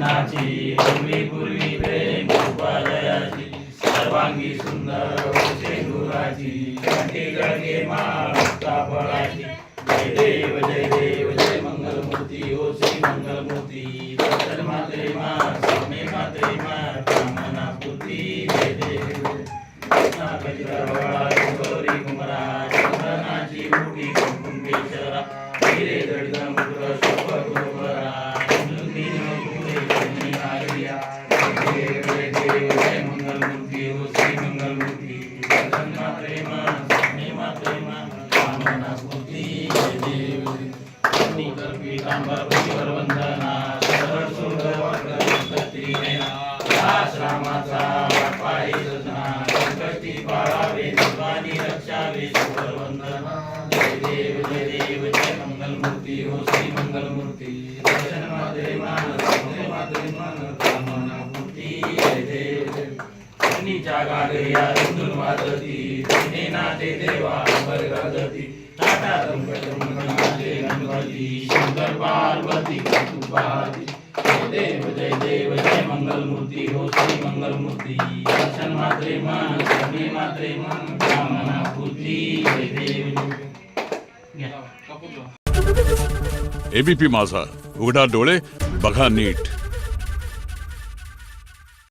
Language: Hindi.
नाची पूर्वी पूर्वी प्रेम कृपालयाची सर्वांगी सुंदर होते दुराची कंठी गळगे माता फळाची. जय देव जय देव, जय मंगलमूर्ती, ओ श्री मंगलमूर्ती. दर्शन मात्रे मा, स्वामी मात्रे मा, कामना पूर्ती, जय देव. गौरी कुमरा चंदनाची मुठी कुंकुमेश्वरा हिरे जडित मंगलमूर्ती हो श्री मंगलमूर्ती दर्शन नीच्या गागरिया रुंदून वाजती तिने नाते देवा अंबर गाजती टाटा शंकर पार्वती देव जय देव जय मंगलमूर्ती हो श्री मंगलमूर्ती। दर्शन मात्रे मन मात्रे मन कामना पूर्ती जय देव एबीपी माझा उघडा डोळे बघा नीट।